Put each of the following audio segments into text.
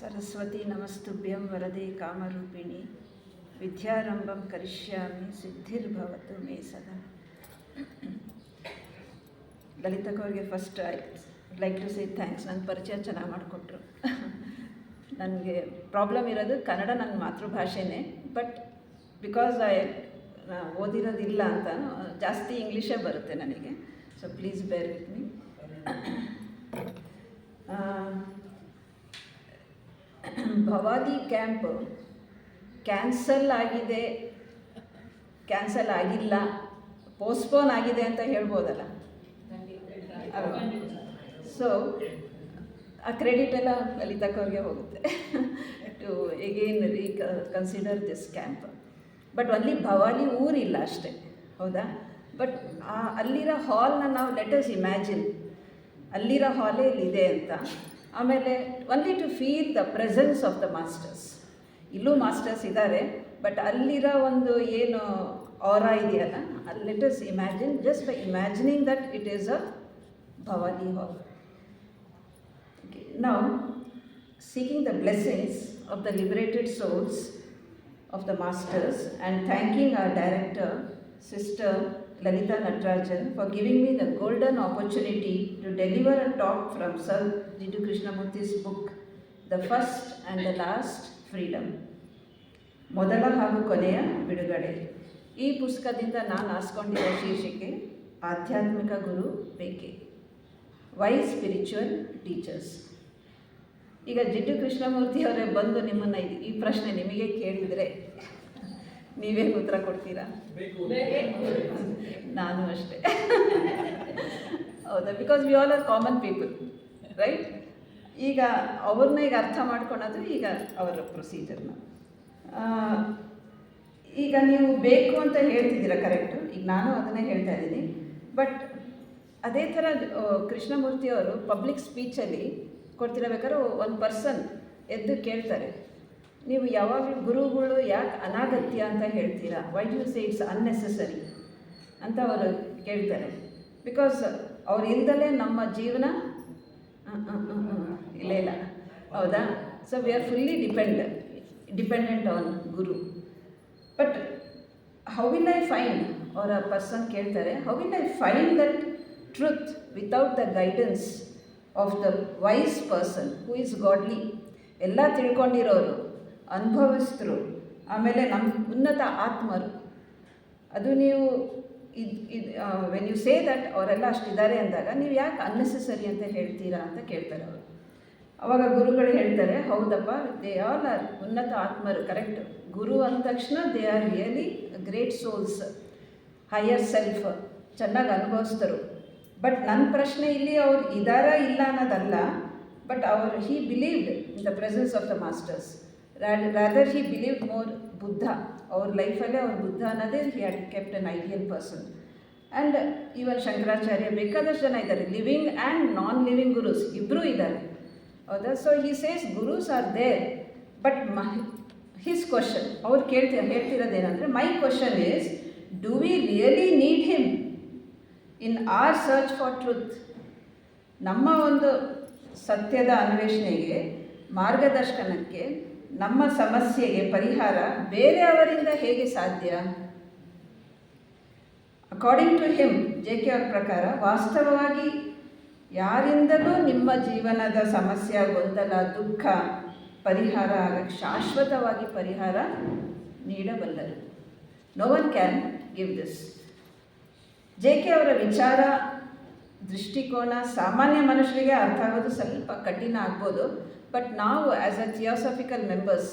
ಸರಸ್ವತಿ ನಮಸ್ತುಭ್ಯಂ ವರದೆ ಕಾಮರೂಪಿಣಿ ವಿದ್ಯಾರಂಭಂ ಕರಿಷ್ಯಾಮಿ ಸಿದ್ಧಿರ್ಭವತು ಮೇ ಸದಾ. ಲಲಿತಕ್ಕವ್ರಿಗೆ first I like to say thanks ನನ್ನ ಪರಿಚಯ ಚೆನ್ನಾಗಿ ಮಾಡಿಕೊಟ್ರು. ನನಗೆ ಪ್ರಾಬ್ಲಮ್ ಇರೋದು ಕನ್ನಡ ನನ್ನ ಮಾತೃಭಾಷೆನೇ ಬಟ್ ಬಿಕಾಸ್ ಐ ಓದಿರೋದಿಲ್ಲ ಅಂತ ಜಾಸ್ತಿ ಇಂಗ್ಲೀಷೇ ಬರುತ್ತೆ ನನಗೆ. So please bear with me ಭವಾದಿ camp cancel ಆಗಿದೆ. ಕ್ಯಾನ್ಸಲ್ ಆಗಿಲ್ಲ. ಪೋಸ್ಟ್ಪೋನ್ ಆಗಿದೆ ಅಂತ ಹೇಳ್ಬೋದಲ್ಲ? ಸೊ ಆ ಕ್ರೆಡಿಟ್ ಎಲ್ಲ ಲಲಿತಕ್ಕವ್ರಿಗೆ ಹೋಗುತ್ತೆ. To again reconsider this camp but ಅಲ್ಲಿ ಭವಾನಿ ಊರಿಲ್ಲ ಅಷ್ಟೇ. ಹೌದಾ? ಬಟ್ ಅಲ್ಲಿರೋ ಹಾಲ್ನ ನಾವು ಲೆಟರ್ಸ್ ಇಮ್ಯಾಜಿನ್ ಅಲ್ಲಿರೋ ಹಾಲೇ ಇಲ್ಲಿದೆ ಅಂತ? ಆಮೇಲೆ only to feel the presence of the masters ಇಲ್ಲೂ ಮಾಸ್ಟರ್ಸ್ ಇದ್ದಾರೆ ಬಟ್ ಅಲ್ಲಿರೋ ಒಂದು ಏನು ಆರ ಇದೆಯಲ್ಲ ಅಲ್ಲಿ letters imagine just by imagining that it is a Bhavani hall Now, seeking the blessings of the liberated souls of the masters and thanking our director, Sister Lalita Natarajan for giving me the golden opportunity to deliver a talk from sir G to Krishnamurti's book the first and the last freedom ಮೊದಲ ಹಾಗೂ ಕೊನೆಯ ಬಿಡುಗಡೆ. ಈ ಪುಸ್ತಕದಿಂದ ನಾನು ಆಸ್ಕೊಂಡಿರೋ ಶೀರ್ಷಿಕೆ, ಆಧ್ಯಾತ್ಮಿಕ ಗುರು ಬೇಕೇ? ವೈ ಸ್ಪಿರಿಚುವಲ್ ಟೀಚರ್ಸ್ ಈಗ ಜಿಡ್ಡು ಕೃಷ್ಣಮೂರ್ತಿ ಅವರೇ ಬಂದು ನಿಮ್ಮನ್ನು ಈ ಪ್ರಶ್ನೆ ನಿಮಗೆ ಕೇಳಿದರೆ ನೀವೇನು ಉತ್ತರ ಕೊಡ್ತೀರಾ? ನಾನು ಅಷ್ಟೇ. ಹೌದಾ? Because we all are common people right ಈಗ ಅವ್ರನ್ನ ಈಗ ಅರ್ಥ ಮಾಡ್ಕೊಳೋದು ಈಗ ಅವರ ಪ್ರೊಸೀಜರ್ನ ಈಗ ನೀವು ಬೇಕು ಅಂತ ಹೇಳ್ತಿದ್ದೀರಾ ಕರೆಕ್ಟು ಈಗ ನಾನು ಅದನ್ನೇ ಹೇಳ್ತಾ ಇದ್ದೀನಿ. ಬಟ್ ಅದೇ ಥರ ಕೃಷ್ಣಮೂರ್ತಿಯವರು ಪಬ್ಲಿಕ್ ಸ್ಪೀಚಲ್ಲಿ ಕೊಡ್ತಿರಬೇಕಾದ್ರೆ ಒಂದು ಪರ್ಸನ್ ಎದ್ದು ಕೇಳ್ತಾರೆ. ನೀವು ಯಾವಾಗಲೂ ಗುರುಗಳು ಯಾಕೆ ಅನಾಗತ್ಯ ಅಂತ ಹೇಳ್ತೀರಾ? Why you say it's unnecessary ಅಂತ ಅವರು ಕೇಳ್ತಾರೆ. ಬಿಕಾಸ್ ಅವರಿಂದಲೇ ನಮ್ಮ ಜೀವನ ಇಲ್ಲ ಇಲ್ಲ. ಹೌದಾ? So we are fully depend dependent on guru. But how will I find ಅವರ ಪರ್ಸನ್ ಕೇಳ್ತಾರೆ how will I find that truth without the guidance of the wise person who is godly ಎಲ್ಲ ತಿಳ್ಕೊಂಡಿರೋರು. ಅನುಭವಿಸ್ತರು ಆಮೇಲೆ ನಮ್ಮ ಉನ್ನತ ಆತ್ಮರು. ಅದು ನೀವು ಇದು ಇದು ವೆನ್ ಯು ಸೇ ದಟ್ ಅವರೆಲ್ಲ ಅಷ್ಟಿದ್ದಾರೆ ಅಂದಾಗ ನೀವು ಯಾಕೆ ಅನ್ನೆಸೆಸರಿ ಅಂತ ಹೇಳ್ತೀರಾ ಅಂತ ಕೇಳ್ತಾರೆ ಅವರು. ಅವಾಗ ಗುರುಗಳು ಹೇಳ್ತಾರೆ, ಹೌದಪ್ಪ ದೇ ಆಲ್ ಆರ್ ಉನ್ನತ ಆತ್ಮರು ಕರೆಕ್ಟ್ ಗುರು ಅಂದ ತಕ್ಷಣ they are really great souls higher self ಚೆನ್ನಾಗಿ ಅನುಭವಿಸ್ತರು ಬಟ್ ನನ್ನ ಪ್ರಶ್ನೆ ಇಲ್ಲಿ ಅವ್ರು ಇದಾರ ಇಲ್ಲ ಅನ್ನೋದಲ್ಲ ಬಟ್ ಅವರು he believed in the presence of the masters rather he believe more Buddha ಅವ್ರ ಲೈಫಲ್ಲೇ ಅವ್ರ ಬುದ್ಧ ಅನ್ನೋದೇ he had kept an ideal person and even Shankaracharya ಬೇಕಾದಷ್ಟು ಜನ ಇದ್ದಾರೆ. Living and non living gurus ಇಬ್ಬರೂ ಇದ್ದಾರೆ. ಹೌದಾ? So he says gurus are there but ಮ ಹಿಸ್ ಕ್ವಶನ್ ಅವ್ರು ಕೇಳ್ತಿ, ಹೇಳ್ತಿರೋದೇನೆಂದರೆ my question is do we really need him in our search for truth ನಮ್ಮ ಒಂದು ಸತ್ಯದ ಅನ್ವೇಷಣೆಗೆ, ಮಾರ್ಗದರ್ಶನಕ್ಕೆ ನಮ್ಮ ಸಮಸ್ಯೆಗೆ ಪರಿಹಾರ ಬೇರೆಯವರಿಂದ ಹೇಗೆ ಸಾಧ್ಯ? According to him J K ಅವರ ಪ್ರಕಾರ ವಾಸ್ತವವಾಗಿ ಯಾರಿಂದಲೂ ನಿಮ್ಮ ಜೀವನದ ಸಮಸ್ಯೆ, ಗೊಂದಲ, ದುಃಖ, ಪರಿಹಾರ ಆಗಕ್ಕೆ ಶಾಶ್ವತವಾಗಿ ಪರಿಹಾರ ನೀಡಬಲ್ಲರು. No one can give this J K ಅವರ ವಿಚಾರ ದೃಷ್ಟಿಕೋನ ಸಾಮಾನ್ಯ ಮನುಷ್ಯರಿಗೆ ಅರ್ಥ ಆಗೋದು ಸ್ವಲ್ಪ ಕಠಿಣ ಆಗ್ಬೋದು. ಬಟ್ ನಾವು ಆ್ಯಸ್ ಅ ಥಿಯೋಸಫಿಕಲ್ ಮೆಂಬರ್ಸ್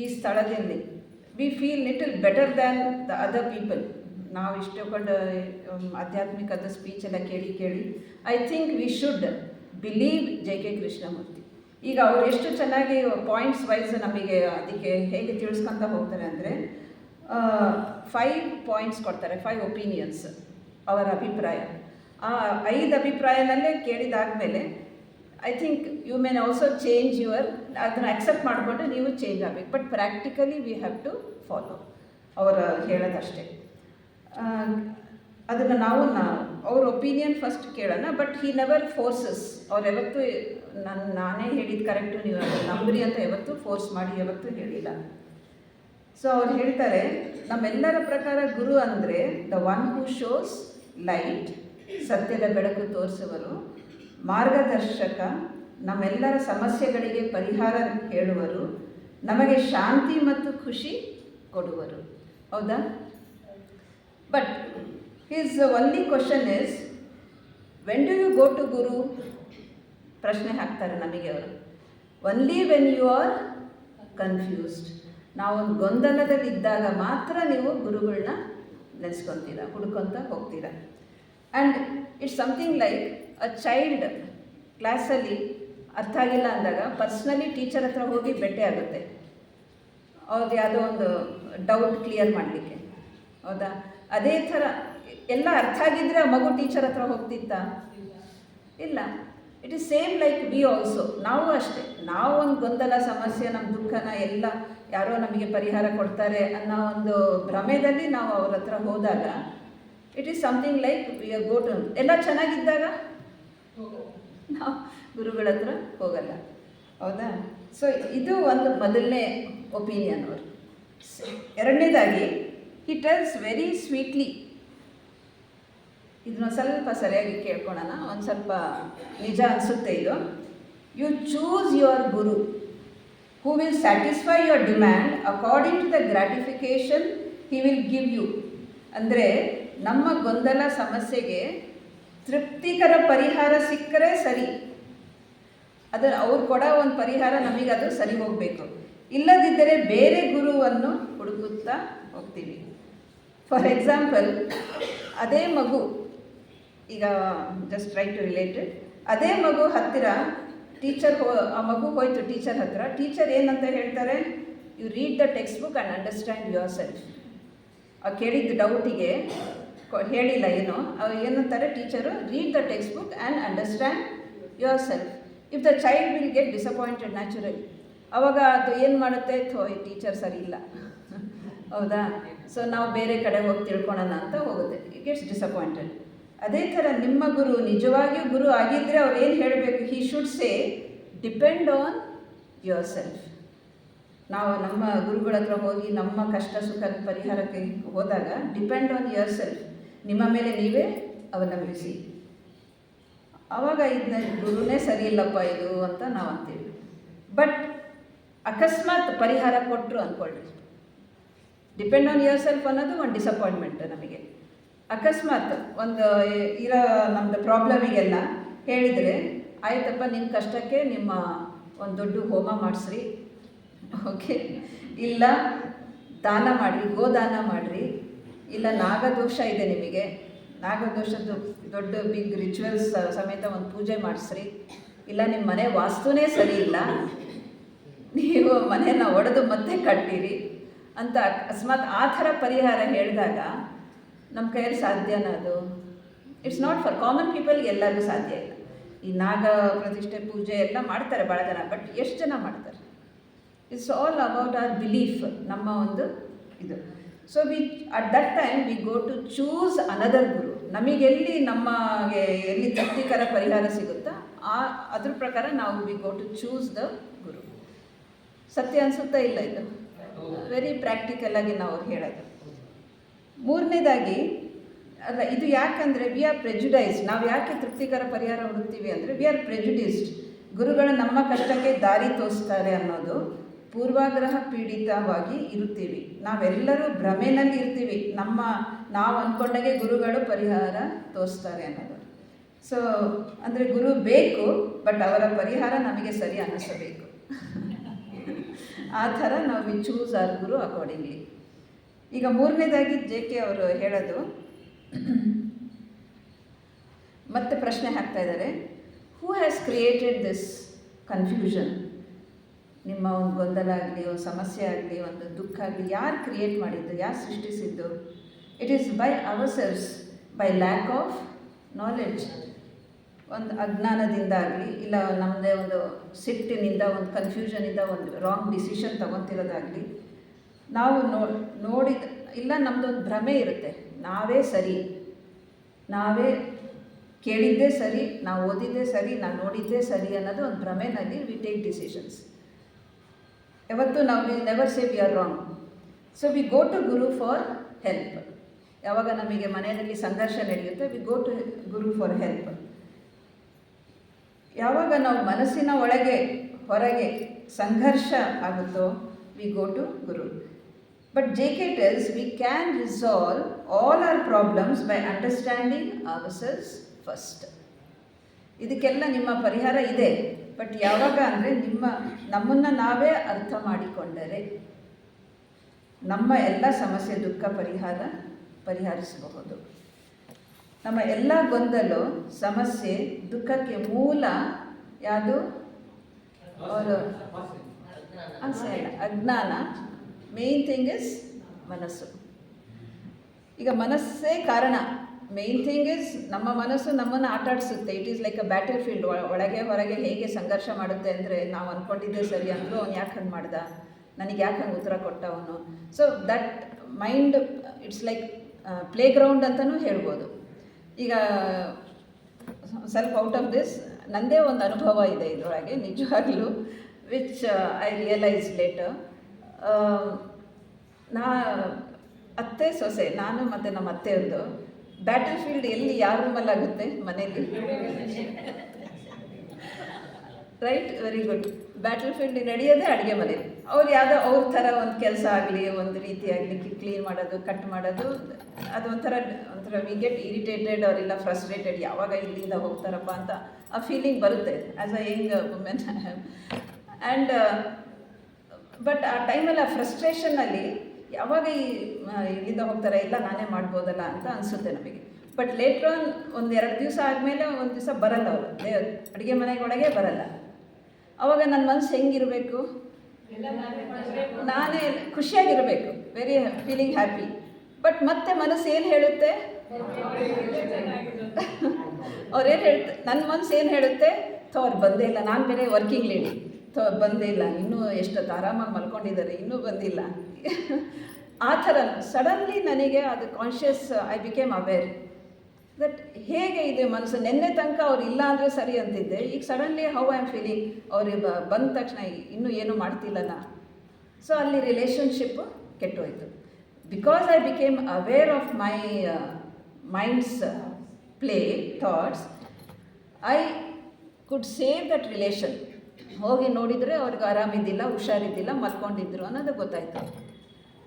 ಈ ಸ್ಥಳದಲ್ಲಿ we feel little better than the other people ನಾವು ಇಷ್ಟಕೊಂಡು ಆಧ್ಯಾತ್ಮಿಕದ ಸ್ಪೀಚ್ ಎಲ್ಲ ಕೇಳಿ ಕೇಳಿ I think we should believe J K Krishnamurti ಈಗ ಅವ್ರು ಎಷ್ಟು ಚೆನ್ನಾಗಿ ಪಾಯಿಂಟ್ಸ್ ವೈಸ್ ನಮಗೆ ಅದಕ್ಕೆ ಹೇಗೆ ತಿಳಿಸ್ಕೊಂತ ಹೋಗ್ತಾರೆ ಅಂದರೆ ಫೈವ್ ಪಾಯಿಂಟ್ಸ್ ಕೊಡ್ತಾರೆ ಫೈವ್ ಒಪಿನಿಯನ್ಸ್ ಅವರ ಅಭಿಪ್ರಾಯ. ಆ ಐದು ಅಭಿಪ್ರಾಯನಲ್ಲೇ ಕೇಳಿದಾದಮೇಲೆ I think you men also change your ಅದನ್ನು ಅಕ್ಸೆಪ್ಟ್ ಮಾಡಿಕೊಂಡು ನೀವು ಚೇಂಜ್ ಆಗಬೇಕು. But practically we have to follow ಅವರು ಹೇಳೋದಷ್ಟೇ. ಅದನ್ನು ನಾವು ಅವ್ರ ಒಪಿನಿಯನ್ ಫಸ್ಟ್ ಕೇಳೋಣ ಬಟ್ ಹಿ ನೆವರ್ ಫೋರ್ಸಸ್ ಅವ್ರು ಯಾವತ್ತೂ, ನಾನು, ನಾನೇ ಹೇಳಿದ ಕರೆಕ್ಟು ನೀವು ನಂಬ್ರಿ ಅಂತ ಯಾವತ್ತೂ ಫೋರ್ಸ್ ಮಾಡಿ, ಯಾವತ್ತೂ ಹೇಳಿಲ್ಲ. ಸೊ ಅವ್ರು ಹೇಳ್ತಾರೆ, ನಮ್ಮೆಲ್ಲರ ಪ್ರಕಾರ ಗುರು ಅಂದರೆ the one who shows light ಸತ್ಯದ ಬೆಳಕು ತೋರಿಸುವರು. ಮಾರ್ಗದರ್ಶಕ ನಮ್ಮೆಲ್ಲರ ಸಮಸ್ಯೆಗಳಿಗೆ ಪರಿಹಾರ ಹೇಳುವರು. ನಮಗೆ ಶಾಂತಿ ಮತ್ತು ಖುಷಿ ಕೊಡುವರು. ಹೌದಾ? But is only question is when do you go to guru ಪ್ರಶ್ನೆ ಹಾಕ್ತಾರೆ ನಮಗೆ ಅವರು. Only when you are confused ನಾವೊಂದು ಗೊಂದಲದಲ್ಲಿದ್ದಾಗ ಮಾತ್ರ ನೀವು ಗುರುಗಳನ್ನ ನೆನೆಸ್ಕೊತೀರ ಹುಡ್ಕೊತ ಹೋಗ್ತೀರಾ. And it's something like a child ಕ್ಲಾಸಲ್ಲಿ ಅರ್ಥ ಆಗಿಲ್ಲ ಅಂದಾಗ ಪರ್ಸ್ನಲಿ ಟೀಚರ್ ಹತ್ರ ಹೋಗಿ ಭೇಟಿ ಆಗುತ್ತೆ. ಅವ್ರದ್ದು ಯಾವುದೋ ಒಂದು ಡೌಟ್ ಕ್ಲಿಯರ್ ಮಾಡಲಿಕ್ಕೆ. ಹೌದಾ? ಅದೇ ಥರ ಎಲ್ಲ ಅರ್ಥ ಆಗಿದ್ದರೆ ಆ ಮಗು ಟೀಚರ್ ಹತ್ರ ಹೋಗ್ತಿತ್ತಾ? ಇಲ್ಲ. It is same like we also ನಾವು ಅಷ್ಟೇ. ನಾವು ಒಂದು ಗೊಂದಲ, ಸಮಸ್ಯೆ ನಮ್ಮ ದುಃಖನ ಎಲ್ಲ ಯಾರೋ ನಮಗೆ ಪರಿಹಾರ ಕೊಡ್ತಾರೆ ಅನ್ನೋ ಒಂದು ಭ್ರಮೆದಲ್ಲಿ ನಾವು ಅವ್ರ ಹತ್ರ ಹೋದಾಗ it is something like we go to ಎಲ್ಲ ಚೆನ್ನಾಗಿದ್ದಾಗ? ನಾವು ಗುರುಗಳ ಹತ್ರ ಹೋಗಲ್ಲ. ಹೌದಾ? ಸೊ ಇದು ಒಂದು ಮೊದಲನೇ ಒಪಿನಿಯನ್ ಅವರು. ಎರಡನೇದಾಗಿ ಹಿ ಟೆಲ್ಸ್ ವೆರಿ ಸ್ವೀಟ್ಲಿ ಇದನ್ನ ಸ್ವಲ್ಪ ಸರಿಯಾಗಿ ಕೇಳ್ಕೊಳೋಣ. ಒಂದು ಸ್ವಲ್ಪ ನಿಜ ಅನಿಸುತ್ತೆ ಇದು. You choose your guru who will satisfy your demand according to the gratification he will give you ಅಂದರೆ ನಮ್ಮ ಗೊಂದಲ ಸಮಸ್ಯೆಗೆ ತೃಪ್ತಿಕರ ಪರಿಹಾರ ಸಿಕ್ಕರೆ ಸರಿ. ಅದು ಅವ್ರು ಕೊಡೋ ಒಂದು ಪರಿಹಾರ ನಮಗೆ ಅದು ಸರಿ ಹೋಗಬೇಕು. ಇಲ್ಲದಿದ್ದರೆ ಬೇರೆ ಗುರುವನ್ನು ಹುಡುಕುತ್ತಾ ಹೋಗ್ತೀವಿ. ಫಾರ್ ಎಕ್ಸಾಂಪಲ್ ಅದೇ ಮಗು, ಈಗ ಜಸ್ಟ್ ಟ್ರೈ ಟು ರಿಲೇಟೆಡ್ ಅದೇ ಮಗು ಹತ್ತಿರ ಟೀಚರ್ ಹೋ, ಆ ಮಗು ಹೋಯ್ತು ಟೀಚರ್ ಹತ್ತಿರ ಟೀಚರ್ ಏನಂತ ಹೇಳ್ತಾರೆ? You read the textbook and understand yourself ಆ ಕೇಳಿದ ಡೌಟಿಗೆ ಹೇಳಿಲ್ಲ ಏನು. ಏನಂತಾರೆ, teacher read the textbook and understand yourself if the child will get disappointed naturally ಅವಾಗ ಅದು ಏನು ಮಾಡುತ್ತೆ? ಥೋ, ಈ ಟೀಚರ್ ಸರಿ ಇಲ್ಲ. ಹೌದಾ? ಸೊ ನಾವು ಬೇರೆ ಕಡೆ ಹೋಗಿ ತಿಳ್ಕೊಳೋಣ ಅಂತ ಹೋಗುತ್ತೆ. ಇಟ್ ಗೆಟ್ಸ್ ಡಿಸಪಾಯಿಂಟೆಡ್ ಅದೇ ಥರ ನಿಮ್ಮ ಗುರು, ನಿಜವಾಗಿಯೂ ಗುರು ಆಗಿದ್ದರೆ ಅವ್ರು ಏನು ಹೇಳಬೇಕು? He should say depend on yourself ನಾವು ನಮ್ಮ ಗುರುಗಳ ಹತ್ರ ಹೋಗಿ ನಮ್ಮ ಕಷ್ಟ ಸುಖದ ಪರಿಹಾರಕ್ಕೆ ಹೋದಾಗ ಡಿಪೆಂಡ್ ಆನ್ ಯುವರ್ ಸೆಲ್ಫ್ ನಿಮ್ಮ ಮೇಲೆ ನೀವೇ ಅವಲಂಬಿಸಿ ಆವಾಗ ಇದನ್ನ ಗುರುನೇ ಸರಿ ಇಲ್ಲಪ್ಪ ಇದು ಅಂತ ನಾವು ಅಂತೀವಿ. ಬಟ್ ಅಕಸ್ಮಾತ್ ಪರಿಹಾರ ಕೊಟ್ಟರು ಅಂದ್ಕೊಳ್ಳಿ ಡಿಪೆಂಡ್ ಆನ್ ಯುವರ್ ಸೆಲ್ಫ್ ಅನ್ನೋದು ಒಂದು ಡಿಸಪಾಯಿಂಟ್ಮೆಂಟ್ ನಮಗೆ. ಅಕಸ್ಮಾತ್ ಒಂದು, ಇರೋ ನಮ್ಮದು ಪ್ರಾಬ್ಲಮಿಗೆಲ್ಲ ಹೇಳಿದರೆ, ಆಯ್ತಪ್ಪ ನಿಮ್ಮ ಕಷ್ಟಕ್ಕೆ ನಿಮ್ಮ ಒಂದು ದೊಡ್ಡ ಹೋಮ ಮಾಡಿಸ್ರಿ. ಓಕೆ ಇಲ್ಲ, ದಾನ ಮಾಡಿರಿ, ಗೋದಾನ ಮಾಡಿರಿ. ಇಲ್ಲ, ನಾಗದೋಷ ಇದೆ ನಿಮಗೆ. ನಾಗದೋಷದ್ದು ದೊಡ್ಡ ಬಿಗ್ ರಿಚುವಲ್ಸ್ ಸಮೇತ ಒಂದು ಪೂಜೆ ಮಾಡಿಸ್ರಿ. ಇಲ್ಲ ನಿಮ್ಮ ಮನೆ ವಾಸ್ತುನೇ ಸರಿ ಇಲ್ಲ. ನೀವು ಮನೆಯನ್ನ ಒಡೆದು ಮತ್ತೆ ಕಟ್ಟಿರಿ ಅಂತ ಅಕಸ್ಮಾತ್ ಆ ಥರ ಪರಿಹಾರ ಹೇಳಿದಾಗ ನಮ್ಮ ಕೈಯಲ್ಲಿ ಸಾಧ್ಯನಾ ಅದು? ಇಟ್ಸ್ ನಾಟ್ ಫಾರ್ ಕಾಮನ್ ಪೀಪಲ್ಗೆ ಎಲ್ಲರಿಗೂ ಸಾಧ್ಯ ಇಲ್ಲ. ಈ ನಾಗ ಪ್ರತಿಷ್ಠೆ ಪೂಜೆ ಎಲ್ಲ ಮಾಡ್ತಾರೆ ಭಾಳ ಜನ ಬಟ್ ಎಷ್ಟು ಜನ ಮಾಡ್ತಾರೆ? It's all about our belief ನಮ್ಮ ಒಂದು ಇದು. So we at that time we go to choose another guru ನಮಗೆಲ್ಲಿ ನಮಗೆ ಎಲ್ಲಿ ತೃಪ್ತಿಕರ ಪರಿಹಾರ ಸಿಗುತ್ತಾ, ಆ, ಅದ್ರ ಪ್ರಕಾರ ನಾವು we go to choose the guru ಸತ್ಯ ಅನಿಸುತ್ತಾ ಇಲ್ಲ ಇದು? ವೆರಿ ಪ್ರಾಕ್ಟಿಕಲ್ ಆಗಿ ನಾವು ಹೇಳೋದು. ಮೂರನೇದಾಗಿ, ಅಲ್ಲ, ಇದು ಯಾಕಂದರೆ ವಿ ಆರ್ ಪ್ರೆಜುಡೈಸ್ಡ್ ನಾವು ಯಾಕೆ ತೃಪ್ತಿಕರ ಪರಿಹಾರ ಹುಡುಕ್ತೀವಿ ಅಂದರೆ ವಿ ಆರ್ ಪ್ರೆಜುಡೈಸ್ಡ್ ಗುರುಗಳು ನಮ್ಮ ಕಷ್ಟಕ್ಕೆ ದಾರಿ ತೋರಿಸ್ತಾರೆ ಅನ್ನೋದು ಪೂರ್ವಾಗ್ರಹ ಪೀಡಿತವಾಗಿ ಇರುತ್ತೀವಿ. ನಾವೆಲ್ಲರೂ ಭ್ರಮೆನಲ್ಲಿ ಇರ್ತೀವಿ. ನಮ್ಮ ನಾವು ಅಂದ್ಕೊಂಡಾಗೆ ಗುರುಗಳು ಪರಿಹಾರ ತೋರಿಸ್ತಾರೆ ಅನ್ನೋದು. ಸೊ ಅಂದರೆ ಗುರು ಬೇಕು ಬಟ್ ಅವರ ಪರಿಹಾರ ನಮಗೆ ಸರಿ ಅನ್ನಿಸಬೇಕು. ಆ ಥರ ನಾವು we choose our guru accordingly ಈಗ ಮೂರನೇದಾಗಿ ಜೆ ಕೆ ಅವರು ಹೇಳೋದು, ಮತ್ತೆ ಪ್ರಶ್ನೆ ಹಾಕ್ತಾ ಇದ್ದಾರೆ. Who has created this confusion ನಿಮ್ಮ ಒಂದು ಗೊಂದಲ ಆಗಲಿ, ಒಂದು ಸಮಸ್ಯೆ ಆಗಲಿ, ಒಂದು ದುಃಖ ಆಗಲಿ, ಯಾರು ಕ್ರಿಯೇಟ್ ಮಾಡಿದ್ದು, ಯಾರು ಸೃಷ್ಟಿಸಿದ್ದು? It is by ourselves by lack of knowledge ಒಂದು ಅಜ್ಞಾನದಿಂದ ಆಗಲಿ, ಇಲ್ಲ ನಮ್ಮದೇ ಒಂದು ಸಿಟ್ಟಿನಿಂದ, ಒಂದು ಕನ್ಫ್ಯೂಷನಿಂದ ಒಂದು ರಾಂಗ್ ಡಿಸಿಷನ್ ತಗೊತಿರೋದಾಗಲಿ, ನಾವು ನೋ, ನೋಡಿದ, ಇಲ್ಲ ನಮ್ಮದೊಂದು ಭ್ರಮೆ ಇರುತ್ತೆ. ನಾವೇ ಸರಿ. ನಾವೇ ಕೇಳಿದ್ದೇ ಸರಿ, ನಾವು ಓದಿದ್ದೇ ಸರಿ, ನಾವು ನೋಡಿದ್ದೇ ಸರಿ ಅನ್ನೋದು ಒಂದು ಭ್ರಮೆನಲ್ಲಿ ವಿ ಟೇಕ್ ಡಿಸಿಷನ್ಸ್ ಯಾವತ್ತು ನಾವು we never say we are wrong so we go to guru for help ಯಾವಾಗ ನಮಗೆ ಮನೆಯಲ್ಲಿ ಸಂಘರ್ಷ ನಡೆಯುತ್ತೆ we go to guru for help ಯಾವಾಗ ನಾವು ಮನಸ್ಸಿನ ಒಳಗೆ, ಹೊರಗೆ ಸಂಘರ್ಷ ಆಗುತ್ತೋ we go to guru but J K tells we can resolve all our problems by understanding ourselves first ಇದಕ್ಕೆಲ್ಲ ನಿಮ್ಮ ಪರಿಹಾರ ಇದೆ. ಬಟ್ ಯಾವಾಗ ಅಂದರೆ ನಿಮ್ಮ, ನಮ್ಮನ್ನು ನಾವೇ ಅರ್ಥ ಮಾಡಿಕೊಂಡರೆ ನಮ್ಮ ಎಲ್ಲ ಸಮಸ್ಯೆ, ದುಃಖ ಪರಿಹಾರ ಪರಿಹರಿಸಬಹುದು. ನಮ್ಮ ಎಲ್ಲ ಗೊಂದಲು, ಸಮಸ್ಯೆ, ದುಃಖಕ್ಕೆ ಮೂಲ ಯಾವುದು? ಅವರು ಅಜ್ಞಾನ. ಮೇನ್ ಥಿಂಗ್ ಇಸ್ ಮನಸ್ಸು. ಈಗ ಮನಸ್ಸೇ ಕಾರಣ. ಮೇನ್ ಥಿಂಗ್ ಇಸ್ ನಮ್ಮ ಮನಸ್ಸು ನಮ್ಮನ್ನು ಆಟಾಡಿಸುತ್ತೆ. It is like a battlefield ಒಳಗೆ ಹೊರಗೆ ಹೇಗೆ ಸಂಘರ್ಷ ಮಾಡುತ್ತೆ ಅಂದರೆ ನಾವು ಅಂದ್ಕೊಂಡಿದ್ದೆ ಸರಿ ಅಂದರೂ ಅವ್ನು ಯಾಕೆ ಹಂಗೆ ಮಾಡ್ದ? ನನಗೆ ಯಾಕೆ ಹಂಗೆ ಉತ್ತರ ಕೊಟ್ಟ ಅವನು? So that mind it's like playground ಅಂತಲೂ ಹೇಳ್ಬೋದು. ಈಗ ಸೆಲ್ಫ್ ಔಟ್ ಆಫ್ ದಿಸ್ ನನ್ನದೇ ಒಂದು ಅನುಭವ ಇದೆ ಇದರೊಳಗೆ, ನಿಜವಾಗ್ಲೂ ವಿಚ್ ಐ ರಿಯಲೈಸ್ ಲೇಟರ್ ನಾ, ಅತ್ತೆ ಸೊಸೆ, ನಾನು ಮತ್ತು ನಮ್ಮ ಅತ್ತೆಯವ್ರದ್ದು ಬ್ಯಾಟಲ್ ಫೀಲ್ಡ್ ಎಲ್ಲಿ ಯಾರ ರೂಮಲ್ಲಿ ಆಗುತ್ತೆ? ಮನೆಯಲ್ಲಿ? Right very good battlefield ನಡೆಯೋದೇ ಅಡುಗೆ ಮನೆ. ಅವ್ರು ಯಾವುದೋ ಅವ್ರ ಥರ ಒಂದು ಕೆಲಸ ಆಗಲಿ, ಒಂದು ರೀತಿ ಆಗಲಿ ಕ್ಲೀನ್ ಮಾಡೋದು ಕಟ್ ಮಾಡೋದು, ಅದು ಒಂಥರ ಒಂಥರ ವಿ ಗೆಟ್ ಇರಿಟೇಟೆಡ್ ಅವರೆಲ್ಲ ಫ್ರಸ್ಟ್ರೇಟೆಡ್ ಯಾವಾಗ ಇಲ್ಲಿಂದ ಹೋಗ್ತಾರಪ್ಪ ಅಂತ ಆ ಫೀಲಿಂಗ್ ಬರುತ್ತೆ. As a young women and but ಆ ಟೈಮಲ್ಲಿ ಆ ಫ್ರಸ್ಟ್ರೇಷನ್ನಲ್ಲಿ ಯಾವಾಗ ಈ ಇಲ್ಲಿಂದ ಹೋಗ್ತಾರೆ, ಇಲ್ಲ ನಾನೇ ಮಾಡ್ಬೋದಲ್ಲ ಅಂತ ಅನಿಸುತ್ತೆ ನಮಗೆ. ಬಟ್ ಲೇಟ್ರ್ ಆನ್ ಒಂದು ಎರಡು ದಿವಸ ಆದಮೇಲೆ ಒಂದು ದಿವಸ ಬರಲ್ಲ ಅವರು. ಅಡುಗೆ ಮನೆಗೊಳಗೆ ಬರಲ್ಲ. ಅವಾಗ ನನ್ನ ಮನಸ್ಸು ಹೆಂಗಿರಬೇಕು? ನಾನೇ ಖುಷಿಯಾಗಿರಬೇಕು. ವೆರಿ ಫೀಲಿಂಗ್ ಹ್ಯಾಪಿ ಬಟ್ ಮತ್ತೆ ಮನಸ್ಸು ಏನು ಹೇಳುತ್ತೆ? ಅವ್ರೇನು ಹೇಳ್ತಾರೆ ನನ್ನ ಮನಸ್ಸು ಏನು ಹೇಳುತ್ತೆ? ಥೋ, ಅವ್ರು ಬಂದೇ ಇಲ್ಲ. ನಾನು ಬೇರೆ ವರ್ಕಿಂಗ್ ಲೇಡಿ ಥೋ ಅವ್ರು ಬಂದೇ ಇಲ್ಲ ಇನ್ನೂ ಎಷ್ಟೊತ್ತು ಆರಾಮಾಗಿ ಮಲ್ಕೊಂಡಿದ್ದಾರೆ, ಇನ್ನೂ ಬಂದಿಲ್ಲ. ಆ ಥರ ಸಡನ್ಲಿ ನನಗೆ ಅದು conscious I became aware that ಹೇಗೆ ಇದೆ ಮನಸ್ಸು? ನಿನ್ನೆ ತನಕ ಅವ್ರು ಇಲ್ಲ ಅಂದರೆ ಸರಿ ಅಂತಿದ್ದೆ. ಈಗ suddenly how I am feeling ಅವ್ರಿಗೆ ಬಂದ ತಕ್ಷಣ ಇನ್ನೂ ಏನೂ ನಾ ಸೊ ಅಲ್ಲಿ relationship ಕೆಟ್ಟೋಯ್ತು. Because I became aware of my minds play thoughts I could save that relation ಹೋಗಿ ನೋಡಿದರೆ ಅವ್ರಿಗೆ ಆರಾಮಿದ್ದಿಲ್ಲ, ಹುಷಾರಿದ್ದಿಲ್ಲ, ಮಲ್ಕೊಂಡಿದ್ರು ಅನ್ನೋದು ಗೊತ್ತಾಯಿತು.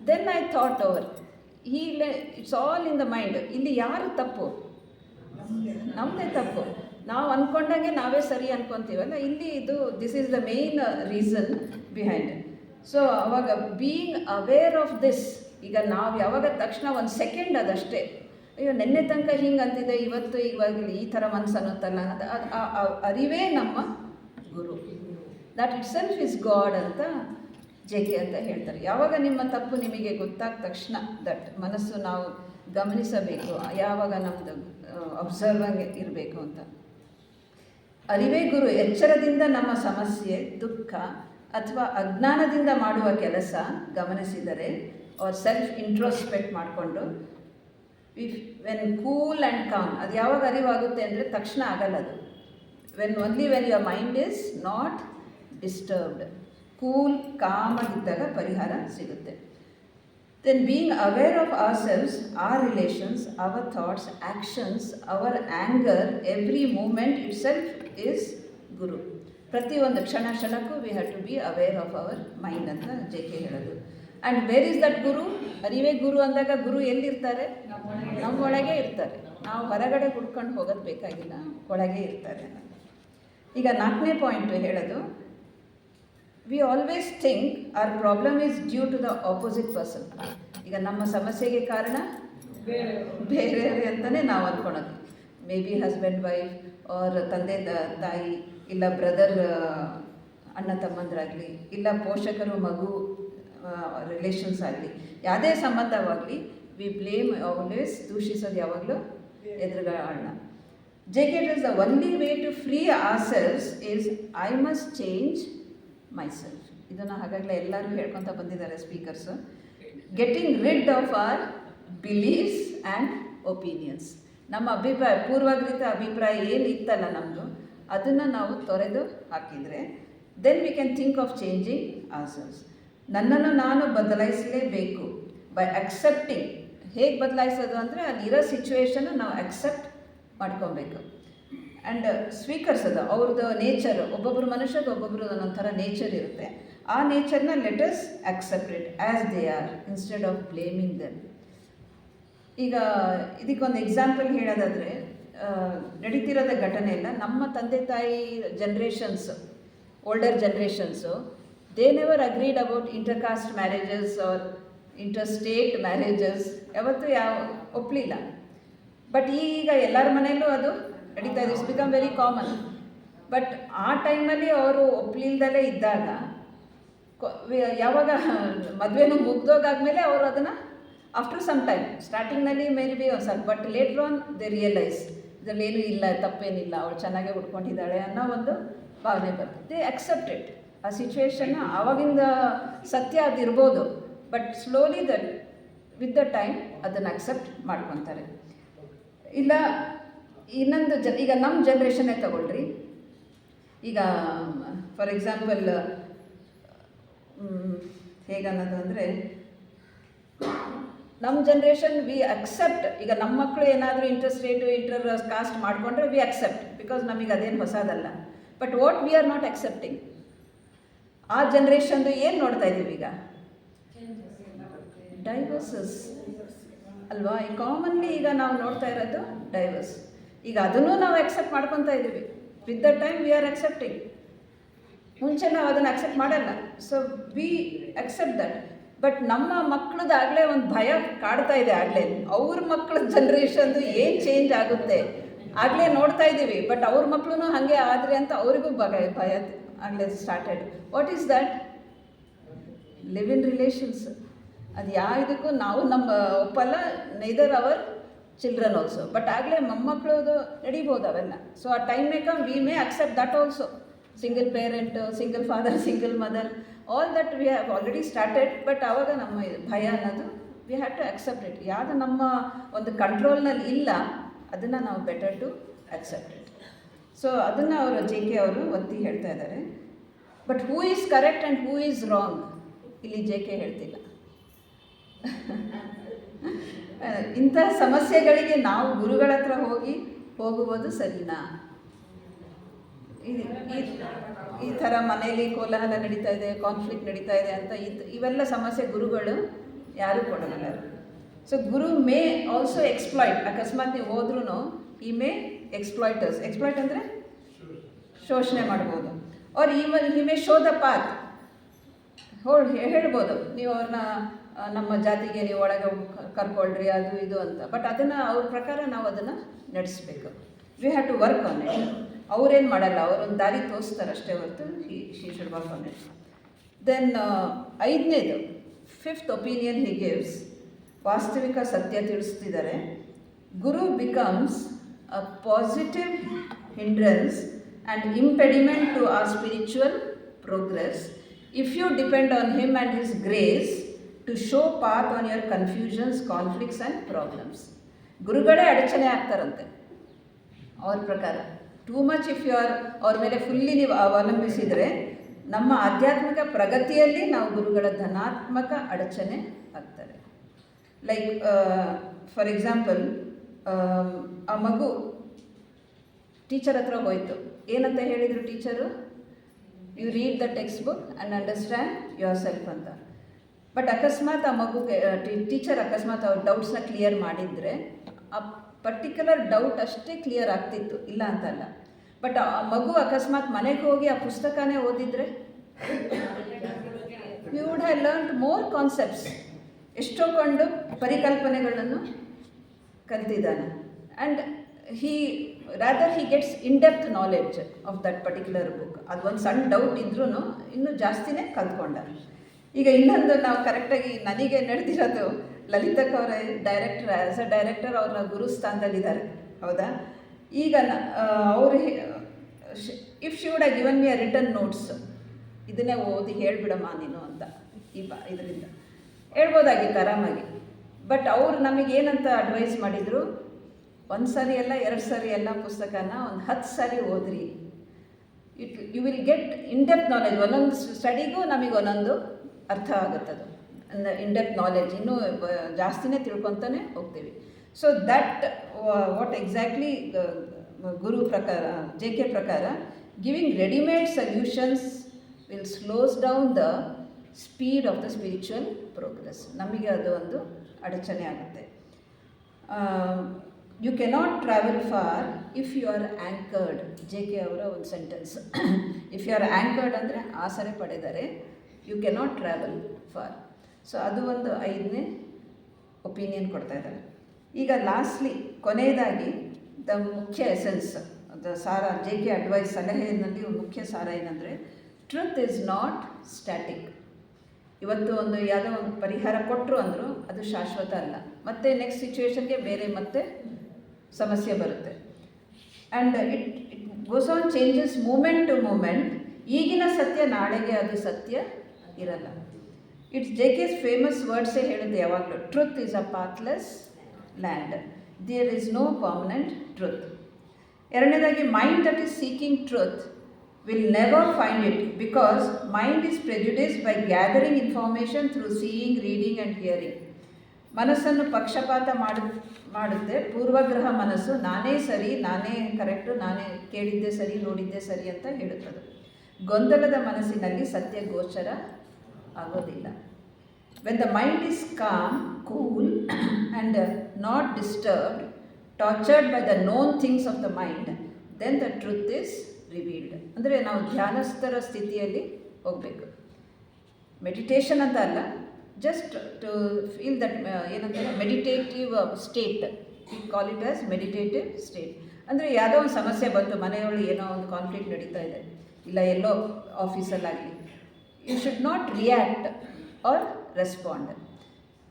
ದೆನ್ ಐ ಥಾಟ್ ಅವರ್ ಈ it's all in the mind ಇಲ್ಲಿ ಯಾರು ತಪ್ಪು? ನಮ್ಮದೇ ತಪ್ಪು. ನಾವು ಅಂದ್ಕೊಂಡಂಗೆ ನಾವೇ ಸರಿ ಅಂದ್ಕೊತೀವಲ್ಲ ಇಲ್ಲಿ ಇದು this is the main reason behind so ಅವಾಗ ಬೀಯಿಂಗ್ ಅವೇರ್ ಆಫ್ ದಿಸ್ ಈಗ ನಾವು ಯಾವಾಗ ತಕ್ಷಣ ಒಂದು ಸೆಕೆಂಡ್ ಅದಷ್ಟೇ. ಅಯ್ಯೋ, ನಿನ್ನೆ ತನಕ ಹಿಂಗೆ ಅಂತಿದೆ ಇವತ್ತು ಇವಾಗ ಈ ಥರ ಮನಸ್ಸು ಅನ್ನೋತ್ತಲ್ಲ ಅದು ಅರಿವೇ ನಮ್ಮ ಗುರು. That itself is god ಅಂತ ಜೆ ಕೆ ಅಂತ ಹೇಳ್ತಾರೆ. ಯಾವಾಗ ನಿಮ್ಮ ತಪ್ಪು ನಿಮಗೆ ಗೊತ್ತಾದ ತಕ್ಷಣ ದಟ್ ಮನಸ್ಸು ನಾವು ಗಮನಿಸಬೇಕು. ಯಾವಾಗ ನಮ್ಮದು ಅಬ್ಸರ್ವಂಗ್ ಇರಬೇಕು ಅಂತ. ಅರಿವೇ ಗುರು, ಎಚ್ಚರದಿಂದ ನಮ್ಮ ಸಮಸ್ಯೆ, ದುಃಖ ಅಥವಾ ಅಜ್ಞಾನದಿಂದ ಮಾಡುವ ಕೆಲಸ ಗಮನಿಸಿದರೆ ಅವ್ರ ಸೆಲ್ಫ್ ಇಂಟ್ರೋಸ್ಪೆಕ್ಟ್ ಮಾಡಿಕೊಂಡು if when cool and calm ಅದು ಯಾವಾಗ ಅರಿವಾಗುತ್ತೆ ಅಂದರೆ ತಕ್ಷಣ ಆಗಲ್ಲ ಅದು. When only when your mind is not disturbed cool ಕಾಮಾಗಿದ್ದಾಗ ಪರಿಹಾರ ಸಿಗುತ್ತೆ. Then being aware of ourselves our relations our thoughts actions our anger every moment itself is guru ಪ್ರತಿಯೊಂದು ಕ್ಷಣ ಕ್ಷಣಕ್ಕೂ we have to be aware of our mind ಅಂತ J K ಹೇಳೋದು. And where is that guru ಅರಿವೇ ಗುರು ಅಂದಾಗ ಗುರು ಎಲ್ಲಿರ್ತಾರೆ? ನಮ್ಮೊಳಗೆ ಇರ್ತಾರೆ. ನಾವು ಹೊರಗಡೆ ಹುಡ್ಕೊಂಡು ಹೋಗೋದು ಬೇಕಾಗಿಲ್ಲ ಒಳಗೆ ಇರ್ತಾರೆ. ಈಗ ನಾಲ್ಕನೇ ಪಾಯಿಂಟು ಹೇಳೋದು. We always think our problem is due to the opposite person ಈಗ ನಮ್ಮ ಸಮಸ್ಯೆಗೆ ಕಾರಣ ಬೇರೆ ಅಂತಲೇ ನಾವು ಅಂದ್ಕೊಳೋದು ಮೇ ಬಿ ಹಸ್ಬೆಂಡ್ ವೈಫ್ ಅವ್ರ ತಂದೆ ತಾಯಿ ಇಲ್ಲ ಬ್ರದರ್ ಅಣ್ಣ, ತಮ್ಮಂದರಾಗಲಿ ಇಲ್ಲ ಪೋಷಕರು, ಮಗು ರಿಲೇಷನ್ಸ್ ಆಗಲಿ ಯಾವುದೇ ಸಂಬಂಧವಾಗಲಿ ವಿ ಬ್ಲೇಮ್ ಆಲ್ವೇಸ್ ದೂಷಿಸೋದು ಯಾವಾಗಲೂ ಎದುರುಗಾಣ J K is the only way to free ourselves is I must change my ಇದನ್ನು ಹಾಗಾಗಲೇ ಎಲ್ಲರೂ ಹೇಳ್ಕೊತ ಬಂದಿದ್ದಾರೆ speakers getting rid of our beliefs and opinions ನಮ್ಮ ಅಭಿಪ್ರಾಯ ಪೂರ್ವಾಗೃತ ಅಭಿಪ್ರಾಯ ಏನು ಇತ್ತಲ್ಲ ನಮ್ಮದು ಅದನ್ನು ನಾವು ತೊರೆದು ಹಾಕಿದರೆ then we can think of changing answers ನನ್ನನ್ನು ನಾನು ಬದಲಾಯಿಸಲೇಬೇಕು ಬೈ ಅಕ್ಸೆಪ್ಟಿಂಗ್ ಹೇಗೆ ಬದಲಾಯಿಸೋದು ಅಂದರೆ ಅಲ್ಲಿರೋ ಸಿಚುವೇಶನ್ನು ನಾವು ಅಕ್ಸೆಪ್ಟ್ ಮಾಡ್ಕೊಬೇಕು. ಆ್ಯಂಡ್ ಸ್ವೀಕರಿಸೋದು, ಅವ್ರದ್ದು ನೇಚರ್ ಒಬ್ಬೊಬ್ಬರು ಮನುಷ್ಯದ ಒಬ್ಬೊಬ್ಬರು ಒಂದೊಂಥರ ನೇಚರ್ ಇರುತ್ತೆ. ಆ ನೇಚರ್ನ let's accept it as they are instead of blaming them ಈಗ, ಇದಕ್ಕೊಂದು ಎಕ್ಸಾಂಪಲ್ ಹೇಳೋದಾದರೆ ನಡೀತಿರೋದ ಘಟನೆ ಇಲ್ಲ ನಮ್ಮ ತಂದೆ ತಾಯಿ generations older generations they never agreed about intercaste marriages or inter state marriages ಯಾವತ್ತೂ ಯಾವ ಒಪ್ಪಲಿಲ್ಲ ಬಟ್ ಈಗ ಎಲ್ಲರ ಮನೆಯಲ್ಲೂ ಅದು ನಡೀತಾ ಇದೆ. It's become very common but ಆ ಟೈಮಲ್ಲಿ ಅವರು ಒಪ್ಪಲಿಲ್ದಲೇ ಇದ್ದಾಗ ಯಾವಾಗ ಮದುವೆನೂ ಮುಗ್ದೋಗಾದ್ಮೇಲೆ ಅವರು ಅದನ್ನು ಆಫ್ಟರ್ ಸಮ್ ಟೈಮ್ ಸ್ಟಾರ್ಟಿಂಗ್ನಲ್ಲಿ ಮೇಲ್ ಬಿ ಸ್ವಲ್ಪ but later on they realise ಇದರಲ್ಲಿ ಏನೂ ಇಲ್ಲ, ತಪ್ಪೇನಿಲ್ಲ, ಅವಳು ಚೆನ್ನಾಗೇ ಉಟ್ಕೊಂಡಿದ್ದಾಳೆ ಅನ್ನೋ ಒಂದು ಭಾವನೆ ಬರ್ತದೆ ದೇ ಅಕ್ಸೆಪ್ಟೆಡ್ ಆ ಸಿಚುವೇಶನ್ನ ಆವಾಗಿಂದ ಸತ್ಯ ಅದಿರ್ಬೋದು but slowly the with the time ಅದನ್ನು ಅಕ್ಸೆಪ್ಟ್ ಮಾಡ್ಕೊತಾರೆ. ಇಲ್ಲ ಇನ್ನೊಂದು ಜ ಈಗ ನಮ್ಮ ಜನ್ರೇಷನ್ನೇ ತಗೊಳ್ರಿ. ಈಗ ಫಾರ್ ಎಕ್ಸಾಂಪಲ್ ಹೇಗನ್ನೋದು ಅಂದರೆ ನಮ್ಮ ಜನ್ರೇಷನ್ ವಿ ಅಕ್ಸೆಪ್ಟ್ ಈಗ ನಮ್ಮ ಮಕ್ಕಳು ಏನಾದರೂ ಇಂಟ್ರೆಸ್ಟ್ ರೇಟು ಇಂಟರ್ ಕಾಸ್ಟ್ ಮಾಡಿಕೊಂಡ್ರೆ ವಿ ಅಕ್ಸೆಪ್ಟ್ ಬಿಕಾಸ್ ನಮಗೆ ಅದೇನು ಹೊಸದಲ್ಲ. But what we are not accepting ಆ ಜನ್ರೇಷನ್ದು ಏನು ನೋಡ್ತಾ ಇದ್ದೀವಿ ಈಗ? ಡೈವರ್ಸಸ್ ಅಲ್ವಾ? ಈ ಕಾಮನ್ಲಿ ಈಗ ನಾವು ನೋಡ್ತಾ ಇರೋದು ಡೈವರ್ಸ್ ಈಗ ಅದನ್ನು ನಾವು ಅಕ್ಸೆಪ್ಟ್ ಮಾಡ್ಕೊತಾ ಇದ್ದೀವಿ. With the time we are accepting ಮುಂಚೆ ನಾವು ಅದನ್ನು ಅಕ್ಸೆಪ್ಟ್ ಮಾಡಲ್ಲ. So we accept that but ನಮ್ಮ ಮಕ್ಕಳದಾಗಲೇ ಒಂದು ಭಯ ಕಾಡ್ತಾ ಇದೆ ಆಗಲೇ. ಅವ್ರ ಮಕ್ಕಳ ಜನ್ರೇಷನ್ದು ಏನು ಚೇಂಜ್ ಆಗುತ್ತೆ? ಆಗಲೇ ನೋಡ್ತಾ ಇದ್ದೀವಿ. ಬಟ್ ಅವ್ರ ಮಕ್ಕಳು ಹಾಗೆ ಆದರೆ ಅಂತ ಅವರಿಗೂ ಭಯ ಭಯ ಆಗಲೇ started what is that live in relations ಅದು ಯಾವುದಕ್ಕೂ ನಾವು ನಮ್ಮ ಒಪ್ಪಲ್ಲ. Neither our children also but ಆಗಲೇ ಮೊಮ್ಮಕ್ಕಳದು ನಡಿಬೋದು ಅವೆಲ್ಲ. ಸೊ ಆ time may come we may accept that also single parent single father single mother all that we have already started but ಆವಾಗ ನಮ್ಮ ಭಯ ಅನ್ನೋದು we have to accept it ಯಾವುದು ನಮ್ಮ ಒಂದು ಕಂಟ್ರೋಲ್ನಲ್ಲಿ ಇಲ್ಲ, ಅದನ್ನು ನಾವು better to accept it so ಅದನ್ನು ಅವರು ಜೆ ಕೆ ಅವರು ಒತ್ತಿ ಹೇಳ್ತಾ ಇದ್ದಾರೆ. But who is correct and who is wrong ಇಲ್ಲಿ ಜೆ ಕೆ ಹೇಳ್ತಿಲ್ಲ. ಇಂಥ ಸಮಸ್ಯೆಗಳಿಗೆ ನಾವು ಗುರುಗಳ ಹತ್ರ ಹೋಗಿ ಹೋಗುವುದು ಸರಿನಾ? ಈ- ಥರ ಮನೆಯಲ್ಲಿ ಕೋಲಾಹಲ ನಡೀತಾ ಇದೆ ಕಾನ್ಫ್ಲಿಕ್ಟ್ ನಡೀತಾ ಇದೆ ಅಂತ ಇವೆಲ್ಲ ಸಮಸ್ಯೆ ಗುರುಗಳು ಯಾರೂ ಕೊಡೋದಿಲ್ಲ. So guru may also exploit ಅಕಸ್ಮಾತ್ ನೀವು ಹೋದ್ರೂ ಈ ಮೇ ಎಕ್ಸ್ಪ್ಲಾಯ್ಟರ್ಸ್ ಎಕ್ಸ್ಪ್ಲಾಯ್ಟ್ ಅಂದರೆ ಶೋಷಣೆ ಮಾಡ್ಬೋದು. ಅವ್ರು ಈ he may show the path ಹೋಳ್ ಹೇಳ್ಬೋದು. ನೀವು ಅವ್ರನ್ನ ನಮ್ಮ ಜಾತಿಗೆ ನೀವು ಒಳಗೆ ಕರ್ಕೊಳ್ರಿ, ಅದು ಇದು ಅಂತ. ಬಟ್ ಅದನ್ನು ಅವ್ರ ಪ್ರಕಾರ ನಾವು ಅದನ್ನು ನಡೆಸಬೇಕು. We have to work on it ಅವ್ರೇನು ಮಾಡಲ್ಲ, ಅವರೊಂದು ದಾರಿ ತೋರಿಸ್ತಾರೆ ಅಷ್ಟೇ ಹೊರತು he, she should work on it then ಐದನೇದು ಫಿಫ್ತ್ ಒಪಿನಿಯನ್ ಹಿ ಗಿವ್ಸ್ ವಾಸ್ತವಿಕ ಸತ್ಯ ತಿಳಿಸ್ತಿದ್ದಾರೆ. Guru becomes a positive hindrance and impediment to our spiritual progress if you depend on him and his grace to show path on your confusions conflicts and problems ಗುರುಗಳೇ ಅಡಚಣೆ ಆಗ್ತಾರಂತೆ. ಅವ್ರ ಪ್ರಕಾರ too much if you are ಅವ್ರ ಮೇಲೆ fully ನೀವು ಅವಲಂಬಿಸಿದರೆ, ನಮ್ಮ ಆಧ್ಯಾತ್ಮಿಕ ಪ್ರಗತಿಯಲ್ಲಿ ನಾವು ಗುರುಗಳ ಧನಾತ್ಮಕ ಅಡಚಣೆ ಆಗ್ತಾರೆ. ಲೈಕ್ ಫಾರ್ ಎಕ್ಸಾಂಪಲ್ ಆ ಮಗು ಟೀಚರ್ ಹತ್ರ ಹೋಯಿತು. ಏನಂತ ಹೇಳಿದರು teacher you read the textbook and understand yourself ಅಂತ. ಬಟ್ ಅಕಸ್ಮಾತ್ ಆ ಮಗುಗೆ ಟೀಚರ್ ಅಕಸ್ಮಾತ್ ಅವ್ರ ಡೌಟ್ಸ್ನ ಕ್ಲಿಯರ್ ಮಾಡಿದರೆ, ಆ ಪರ್ಟಿಕ್ಯುಲರ್ ಡೌಟ್ ಅಷ್ಟೇ ಕ್ಲಿಯರ್ ಆಗ್ತಿತ್ತು, ಇಲ್ಲ ಅಂತಲ್ಲ. ಬಟ್ ಆ ಮಗು ಅಕಸ್ಮಾತ್ ಮನೆಗೆ ಹೋಗಿ ಆ ಪುಸ್ತಕನೇ ಓದಿದರೆ you would have learned more concepts ಎಷ್ಟೋ ಕಂಡು ಪರಿಕಲ್ಪನೆಗಳನ್ನು ಕಲ್ತಿದ್ದಾನೆ. And he rather he gets in depth knowledge of that particular book ಅದು ಒಂದು ಸಣ್ಣ ಡೌಟ್ ಇದ್ರೂ ಇನ್ನೂ ಜಾಸ್ತಿನೇ ಕಲ್ತ್ಕೊಂಡ ಈಗ ಇನ್ನೊಂದು ನಾವು ಕರೆಕ್ಟಾಗಿ ನನಗೆ ನಡೆದಿರೋದು ಲಲಿತಕ್ ಅವರ ಡೈರೆಕ್ಟರ್ ಆ್ಯಸ್ ಅ ಡೈರೆಕ್ಟರ್ ಅವ್ರನ್ನ ಗುರು ಸ್ಥಾನದಲ್ಲಿದ್ದಾರೆ ಹೌದಾ? ಈಗ ನ- ಅವರು if she would given me a return notes ಇದನ್ನೇ ಓದಿ ಹೇಳಿಬಿಡಮ್ಮ ನೀನು ಅಂತ ಈ ಬ, ಇದರಿಂದ. ಹೇಳ್ಬೋದಾಗಿತ್ತು ಆರಾಮಾಗಿ. ಬಟ್ ಅವರು ನಮಗೆ ಏನಂತ ಅಡ್ವೈಸ್ ಮಾಡಿದರು? ಒಂದು ಸರಿ ಎಲ್ಲ ಎರಡು ಸರಿ ಎಲ್ಲ ಪುಸ್ತಕನ ಒಂದು ಹತ್ತು ಸಾರಿ ಓದ್ರಿ. It you will get in depth knowledge ಒಂದೊಂದು ಸ್ಟಡಿಗೂ ನಮಗೆ ಒಂದೊಂದು ಅರ್ಥ ಆಗುತ್ತದು ಅಂದರೆ ಇಂಡೆಪ್ ನಾಲೆಜ್ ಇನ್ನೂ ಜಾಸ್ತಿನೇ ತಿಳ್ಕೊತಾನೆ ಹೋಗ್ತೀವಿ. ಸೊ ದಟ್ ವಾಟ್ ಎಕ್ಸಾಕ್ಟ್ಲಿ ಗುರು ಪ್ರಕಾರ ಜೆ ಕೆ ಪ್ರಕಾರ giving readymade solutions will slows down the speed of the spiritual progress ನಮಗೆ ಅದು ಒಂದು ಅಡಚಣೆ ಆಗುತ್ತೆ. You cannot travel far if you are anchored J K ಅವರ ಒಂದು sentence if you are anchored ಅಂದರೆ ಆಸರೆ ಪಡೆದರೆ you cannot travel far so ಅದು ಒಂದು ಐದನೇ ಒಪಿನಿಯನ್ ಕೊಡ್ತಾ ಇದ್ದಾರೆ ಈಗ ಲಾಸ್ಟ್ಲಿ ಕೊನೆಯದಾಗಿ ದ ಮುಖ್ಯ ಎಸೆನ್ಸ್ ದ ಸಾರ ಜೆ ಕೆ ಅಡ್ವೈಸ್ ಸಲಹೆಯಲ್ಲಿ ಮುಖ್ಯ ಸಾರ ಏನಂದರೆ ಟ್ರುತ್ ಇಸ್ ನಾಟ್ ಸ್ಟ್ಯಾಟಿಕ್ ಇವತ್ತು ಒಂದು ಯಾವುದೋ ಒಂದು ಪರಿಹಾರ ಕೊಟ್ಟರು ಅಂದರೂ ಅದು ಶಾಶ್ವತ ಅಲ್ಲ. ಮತ್ತು ನೆಕ್ಸ್ಟ್ ಸಿಚುವೇಶನ್ಗೆ ಬೇರೆ ಮತ್ತೆ ಸಮಸ್ಯೆ ಬರುತ್ತೆ. And it it goes on changes moment to moment ಈಗಿನ ಸತ್ಯ ನಾಳೆಗೆ ಅದು ಸತ್ಯ ಇರಲ್ಲ. ಇಟ್ಸ್ ಜೆ ಕೆಸ್ ಫೇಮಸ್ ವರ್ಡ್ಸೇ ಹೇಳುತ್ತೆ ಯಾವಾಗಲೂ. Truth is a pathless land there is no permanent truth ಎರಡನೇದಾಗಿ mind that is seeking truth will never find it because mind is prejudice by gathering information through seeing reading and hearing ಮನಸ್ಸನ್ನು ಪಕ್ಷಪಾತ ಮಾಡು, ಮಾಡುತ್ತೆ. ಪೂರ್ವಗ್ರಹ ಮನಸ್ಸು, ನಾನೇ ಸರಿ, ನಾನೇ correct ನಾನೇ ಕೇಳಿದ್ದೆ ಸರಿ, ನೋಡಿದ್ದೆ ಸರಿ ಅಂತ ಹೇಳುತ್ತದೆ. ಗೊಂದಲದ ಮನಸ್ಸಿನಲ್ಲಿ ಸತ್ಯ ಗೋಚರ ಆಗೋದಿಲ್ಲ. When the mind is calm cool and not disturbed tortured by the known things of the mind then the truth is revealed ಅಂದರೆ ನಾವು ಧ್ಯಾನಸ್ಥರ ಸ್ಥಿತಿಯಲ್ಲಿ ಹೋಗಬೇಕು. ಮೆಡಿಟೇಷನ್ ಅಂತ ಅಲ್ಲ ಜಸ್ಟ್ ಟು ಫೀಲ್ ದಟ್ ಏನಂತಾರೆ meditative state we call it as meditative state ಅಂದರೆ ಯಾವುದೋ ಒಂದು ಸಮಸ್ಯೆ ಬಂತು ಮನೆಯೊಳಗೆ ಏನೋ ಒಂದು ಕಾನ್ಫ್ಲಿಕ್ಟ್ ನಡೀತಾ ಇದೆ. ಇಲ್ಲ ಎಲ್ಲೋ ಆಫೀಸಲ್ಲಾಗಲಿ you should not react or respond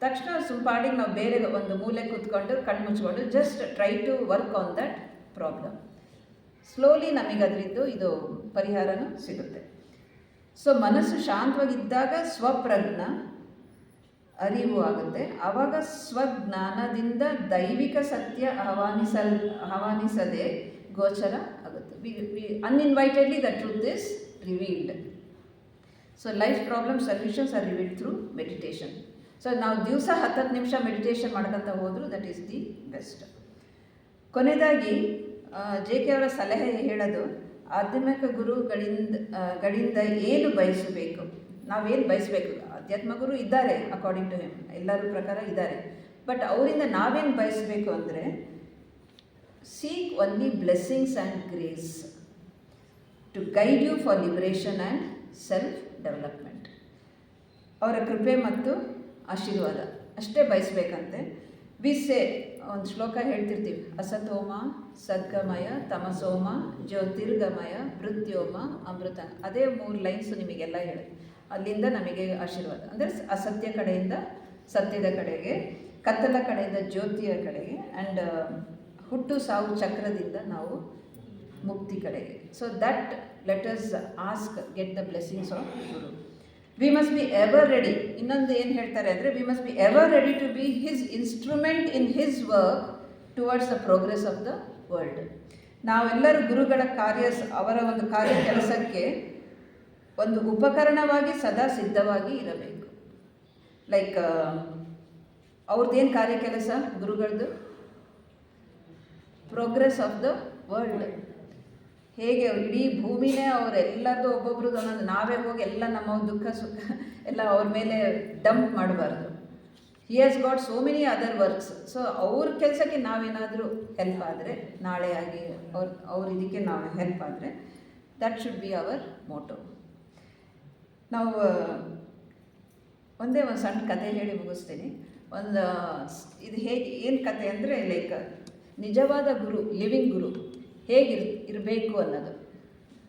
ತಕ್ಷಣ ಸುಂಪಾಡಿಗೆ ನಾವು ಬೇರೆ ಒಂದು ಮೂಲೆ ಕೂತ್ಕೊಂಡು ಕಣ್ಣು ಮುಚ್ಕೊಂಡು just try to work on that problem slowly ನಮಗೆ ಅದರಿಂದ ಇದು ಪರಿಹಾರನೂ ಸಿಗುತ್ತೆ. ಸೊ ಮನಸ್ಸು ಶಾಂತವಾಗಿದ್ದಾಗ ಸ್ವಪ್ರಜ್ಞ ಅರಿವು ಆಗುತ್ತೆ. ಆವಾಗ ಸ್ವಜ್ಞಾನದಿಂದ ದೈವಿಕ ಸತ್ಯ ಆಹ್ವಾನಿಸಲ್, ಆಹ್ವಾನಿಸದೆ ಗೋಚರ ಆಗುತ್ತೆ. We uninvitedly the truth is revealed so life problem solutions are revealed through meditation so ನಾವು ದಿವಸ ಹತ್ತತ್ತು ನಿಮಿಷ ಮೆಡಿಟೇಷನ್ ಮಾಡ್ಕೊತ ಹೋದ್ರು ದಟ್ ಈಸ್ ದಿ ಬೆಸ್ಟ್ ಕೊನೆಯದಾಗಿ ಜೆ ಕೆ ಅವರ ಸಲಹೆ ಹೇಳೋದು, ಆಧ್ಯಾತ್ಮಿಕ ಗುರುಗಳಿಂದ ಗಳಿಂದ ಏನು ಬಯಸಬೇಕು? ನಾವೇನು ಬಯಸಬೇಕು? ಅಧ್ಯಾತ್ಮ ಗುರು ಇದ್ದಾರೆ ಅಕಾರ್ಡಿಂಗ್ ಟು ಹಿಮ್ ಎಲ್ಲರ ಪ್ರಕಾರ ಇದ್ದಾರೆ. ಬಟ್ ಅವರಿಂದ ನಾವೇನು ಬಯಸಬೇಕು ಅಂದರೆ seek only blessings and grace to guide you for liberation and self development ಅವರ ಕೃಪೆ ಮತ್ತು ಆಶೀರ್ವಾದ. ಅಷ್ಟೇ ಬಯಸಬೇಕಂತೆ. ಸೇ, ಒಂದು ಶ್ಲೋಕ ಹೇಳ್ತಿರ್ತೀವಿ. ಅಸತೋಮ, ಸದ್ಗಮಯ, ತಮಸೋಮ, ಜ್ಯೋತಿರ್ಗಮಯ ಮೃತ್ಯೋಮ ಅಮೃತ. ಅದೇ ಮೂರು ಲೈನ್ಸು ನಿಮಗೆಲ್ಲ ಹೇಳುತ್ತೆ. ಅಲ್ಲಿಂದ ನಮಗೆ ಆಶೀರ್ವಾದ. ಅಂದರೆ ಅಸತ್ಯ ಕಡೆಯಿಂದ ಸತ್ಯದ ಕಡೆಗೆ, ಕತ್ತಲ ಕಡೆಯಿಂದ ಜ್ಯೋತಿಯ ಕಡೆಗೆ ಆ್ಯಂಡ್ ಹುಟ್ಟು ಸಾವು ಚಕ್ರದಿಂದ ನಾವು ಮುಕ್ತಿ ಕಡೆಗೆ. So that let us ask get the blessings of guru we must be ever ready ಇನ್ನೊಂದು ಏನು ಹೇಳ್ತಾರೆ ಅಂದರೆ we must be ever ready to be his instrument in his work towards the progress of the world ನಾವೆಲ್ಲರೂ ಗುರುಗಳ ಕಾರ್ಯ, ಅವರ ಒಂದು ಕಾರ್ಯ ಕೆಲಸಕ್ಕೆ ಒಂದು ಉಪಕರಣವಾಗಿ ಸದಾ ಸಿದ್ಧವಾಗಿ ಇರಬೇಕು. ಲೈಕ್ ಅವ್ರದ್ದೇನು ಕಾರ್ಯ ಕೆಲಸ? ಗುರುಗಳದ್ದು ಪ್ರೋಗ್ರೆಸ್ ಆಫ್ ದ ವರ್ಲ್ಡ್ ಹೇಗೆ ಇಡೀ ಭೂಮಿನೇ ಅವರೆಲ್ಲರದು ಒಬ್ಬೊಬ್ರದ್ದು ಒಂದೊಂದು ನಾವೇ ಹೋಗಿ ಎಲ್ಲ ನಮ್ಮ ದುಃಖ ಸುಖ ಎಲ್ಲ ಅವ್ರ ಮೇಲೆ ಡಂಪ್ ಮಾಡಬಾರ್ದು. He has got so many other works so ಅವ್ರ ಕೆಲಸಕ್ಕೆ ನಾವೇನಾದರೂ ಹೆಲ್ಪ್ ಆದರೆ, ನಾಳೆ ಆಗಿ ಅವ್ರ ಅವ್ರ ಇದಕ್ಕೆ ನಾವು ಹೆಲ್ಪ್ ಆದರೆ that should be our motto ನಾವು ಒಂದೇ ಒಂದು ಸಣ್ಣ ಕತೆ ಹೇಳಿ ಮುಗಿಸ್ತೀನಿ. ಒಂದು, ಇದು ಹೇಗೆ, ಏನು ಕತೆ ಅಂದರೆ ಲೈಕ್ ನಿಜವಾದ ಗುರು ಲಿವಿಂಗ್ ಗುರು. ಹೇಗಿರ್, ಇರಬೇಕು ಅನ್ನೋದು.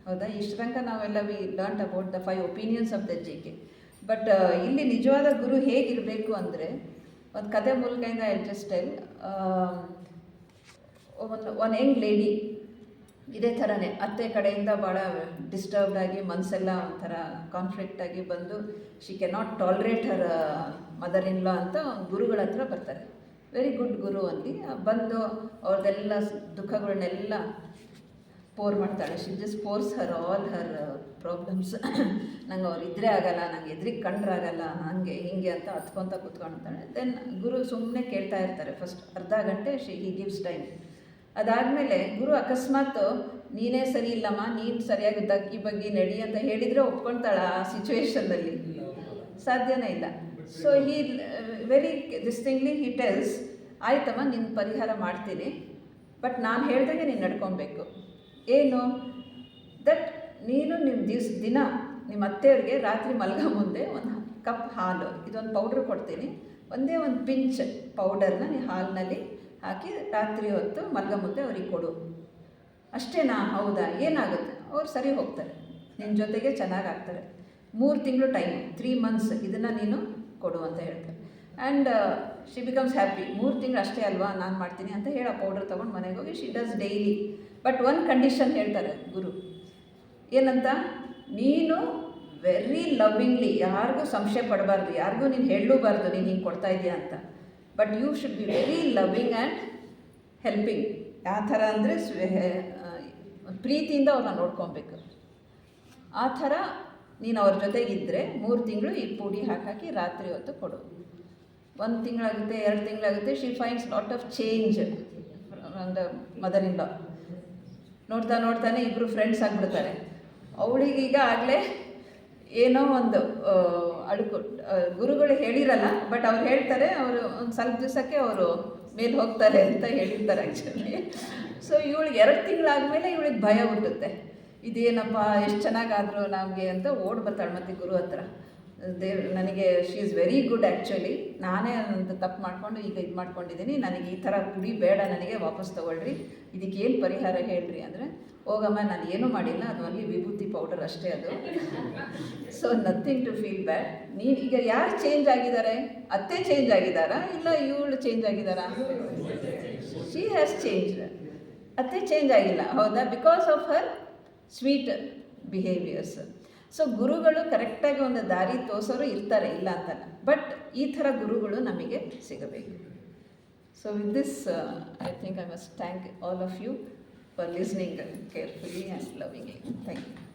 ಹೌದಾ? ಇಷ್ಟು ತನಕ ನಾವೆಲ್ಲ we learnt about the five opinions of the G K but ಇಲ್ಲಿ ನಿಜವಾದ ಗುರು ಹೇಗಿರಬೇಕು ಅಂದರೆ, ಒಂದು ಕತೆ ಮೂಲಕದಿಂದ ಅಡ್ಜಸ್ಟ್ ಟೆಲ್ ಒಂದು ಒನ್ ಯಂಗ್ ಲೇಡಿ ಇದೇ ಥರನೇ ಅತ್ತೆ ಕಡೆಯಿಂದ ಭಾಳ ಡಿಸ್ಟರ್ಬ್ಡ್ ಆಗಿ ಮನಸ್ಸೆಲ್ಲ ಒಂಥರ ಕಾನ್ಫ್ಲಿಕ್ಟ್ ಆಗಿ ಬಂದು she can not tolerate her mother in law ಅಂತ ಗುರುಗಳ ಹತ್ರ ಬರ್ತಾರೆ. ವೆರಿ ಗುಡ್ ಗುರು ಅಲ್ಲಿ. ಬಂದು ಅವ್ರದ್ದೆಲ್ಲ ದುಃಖಗಳನ್ನೆಲ್ಲ ಪೋರ್ ಮಾಡ್ತಾಳೆ. She just pours her all her problems ನಂಗೆ ಅವ್ರು ಇದ್ರೆ ಆಗಲ್ಲ ನಂಗೆ ಎದ್ರಿಗೆ ಕಂಡ್ರಾಗಲ್ಲ ಹಾಗೆ ಹೀಗೆ ಅಂತ ಹತ್ಕೊಂತ ಕೂತ್ಕೊಳ್ತಾಳೆ ದೆನ್ ಗುರು ಸುಮ್ಮನೆ ಕೇಳ್ತಾ ಇರ್ತಾರೆ. ಫಸ್ಟ್ ಅರ್ಧ ಗಂಟೆ ಶಿ ಹಿ ಗಿವ್ಸ್ ಟೈಮ್ ಅದಾದಮೇಲೆ ಗುರು ಅಕಸ್ಮಾತ್ ನೀನೇ ಸರಿ ಇಲ್ಲಮ್ಮ ನೀನು ಸರಿಯಾಗಿ ದಕ್ಕಿ ಬಗ್ಗೆ ನಡಿ ಅಂತ ಹೇಳಿದರೆ ಒಪ್ಕೊಳ್ತಾಳೆ ಆ ಸಿಚುವೇಶನ್ನಲ್ಲಿ ಸಾಧ್ಯನೇ ಇಲ್ಲ. So he very distinctly he tells ಆಯ್ತಮ್ಮ ನಿನ್ನ ಪರಿಹಾರ ಮಾಡ್ತೀನಿ. ಬಟ್ ನಾನು ಹೇಳ್ದಾಗೆ ನೀನು ನಡ್ಕೊಬೇಕು. ಏನು? ದಟ್ ನೀನು ನಿಮ್ಮ ದಿವ್ಸ ದಿನ ನಿಮ್ಮ ಅತ್ತೆಯವ್ರಿಗೆ ರಾತ್ರಿ ಮಲಗೋ ಮುಂದೆ ಒಂದು ಕಪ್ ಹಾಲು, ಇದೊಂದು ಪೌಡ್ರ್ ಕೊಡ್ತೀನಿ. ಒಂದೇ ಒಂದು ಪಿಂಚ್ ಪೌಡರ್ನ ನೀ ಹಾಲಿನಲ್ಲಿ ಹಾಕಿ ರಾತ್ರಿ ಹೊತ್ತು ಮಲಗೋ ಮುಂದೆ ಅವ್ರಿಗೆ ಕೊಡು. ಅಷ್ಟೇನಾ? ಹೌದಾ? ಏನಾಗುತ್ತೆ? ಅವ್ರು ಸರಿ ಹೋಗ್ತಾರೆ. ನಿನ್ನ ಜೊತೆಗೆ ಚೆನ್ನಾಗಾಗ್ತಾರೆ ಮೂರು ತಿಂಗಳು ಟೈಮ್ ತ್ರೀ ಮಂತ್ಸ್ ಇದನ್ನು ನೀನು ಕೊಡು ಅಂತ ಹೇಳ್ತಾರೆ. ಆ್ಯಂಡ್ ಶಿ ಬಿಕಮ್ಸ್ ಹ್ಯಾಪಿ ಮೂರು ತಿಂಗಳು ಅಷ್ಟೇ ಅಲ್ವಾ? ನಾನು ಮಾಡ್ತೀನಿ ಅಂತ ಹೇಳಿ ಪೌಡರ್ ತೊಗೊಂಡು ಮನೆಗೆ ಹೋಗಿ ಶಿ ಡಸ್ ಡೈಲಿ ಬಟ್ ಒಂದು ಕಂಡೀಷನ್ ಹೇಳ್ತಾರೆ ಗುರು. ಏನಂತ? ನೀನು ವೆರಿ ಲವ್ವಿಂಗ್ಲಿ ಯಾರಿಗೂ ಸಂಶಯ ಪಡಬಾರ್ದು, ಯಾರಿಗೂ ನೀನು ಹೇಳಲೂಬಾರ್ದು ನೀನು ಹಿಂಗೆ ಕೊಡ್ತಾ ಇದೆಯಾ ಅಂತ. But you should be very loving and helping ಯಾವ ಥರ ಅಂದರೆ ಪ್ರೀತಿಯಿಂದ ಅವ್ರನ್ನ ನೋಡ್ಕೊಬೇಕು. ಆ ಥರ ನೀನು ಅವ್ರ ಜೊತೆಗಿದ್ದರೆ ಮೂರು ತಿಂಗಳು ಈ ಪುಡಿ ಹಾಕಾಕಿ ರಾತ್ರಿ ಹೊತ್ತು ಕೊಡು. ಒಂದು ತಿಂಗಳಾಗುತ್ತೆ, ಎರಡು ತಿಂಗಳಾಗುತ್ತೆ she finds lot of change ಒಂದು ಮದರ್ ಇನ್ ಲಾ ನೋಡ್ತಾ ನೋಡ್ತಾನೆ ಇಬ್ಬರು ಫ್ರೆಂಡ್ಸ್ ಆಗಿಬಿಡ್ತಾರೆ. ಅವಳಿಗೀಗ ಆಗಲೇ ಏನೋ ಒಂದು ಅಳುಕು ಗುರುಗಳು ಹೇಳಿರಲ್ಲ ಬಟ್ ಅವ್ರು ಹೇಳ್ತಾರೆ, ಅವರು ಒಂದು ಸ್ವಲ್ಪ ದಿವಸಕ್ಕೆ ಅವರು ಮೇಲೆ ಹೋಗ್ತಾರೆ ಅಂತ ಹೇಳಿರ್ತಾರೆ ಆ್ಯಕ್ಚುಲಿ ಸೊ ಇವಳಿಗೆ ಎರಡು ತಿಂಗಳಾದಮೇಲೆ ಇವಳಿಗೆ ಭಯ ಹುಟ್ಟುತ್ತೆ. ಇದೇನಪ್ಪ, ಎಷ್ಟು ಚೆನ್ನಾಗಾದರೂ ನಮಗೆ ಅಂತ ಓಡ್ ಬರ್ತಾಳೆ ಮತ್ತೆ ಗುರು ಹತ್ರ. ದೇವ್, ನನಗೆ she is very good actually ನಾನೇ ಒಂದು ತಪ್ಪು ಮಾಡಿಕೊಂಡು ಈಗ ಇದು ಮಾಡ್ಕೊಂಡಿದ್ದೀನಿ. ನನಗೆ ಈ ಥರ ಕುಡಿ ಬೇಡ, ನನಗೆ ವಾಪಸ್ ತೊಗೊಳ್ರಿ. ಏನು ಪರಿಹಾರ ಹೇಳ್ರಿ ಅಂದರೆ, ಹೋಗಮ್ಮ, ನಾನು ಏನೂ ಮಾಡಿಲ್ಲ, ಅದು ಅಲ್ಲಿ ವಿಭೂತಿ ಪೌಡರ್ ಅಷ್ಟೇ ಅದು. So nothing to feel bad ನೀನು ಈಗ ಯಾರು ಚೇಂಜ್ ಆಗಿದ್ದಾರೆ? ಅತ್ತೆ ಚೇಂಜ್ ಆಗಿದ್ದಾರಾ? ಇಲ್ಲ ಇವಳು ಚೇಂಜ್ ಆಗಿದ್ದಾರಾ? ಶಿ ಹ್ಯಾಸ್ ಚೇಂಜ್ ಅತ್ತೆ ಚೇಂಜ್ ಆಗಿಲ್ಲ, ಹೌದಾ? Because of her sweet behaviours so ಗುರುಗಳು ಕರೆಕ್ಟಾಗಿ ಒಂದು ದಾರಿ ತೋರಿಸೋರು ಇರ್ತಾರೆ, ಇಲ್ಲ ಅಂತ ಬಟ್ ಈ ಥರ ಗುರುಗಳು ನಮಗೆ ಸಿಗಬೇಕು. So with this I think I must thank all of you for listening carefully and lovingly thank you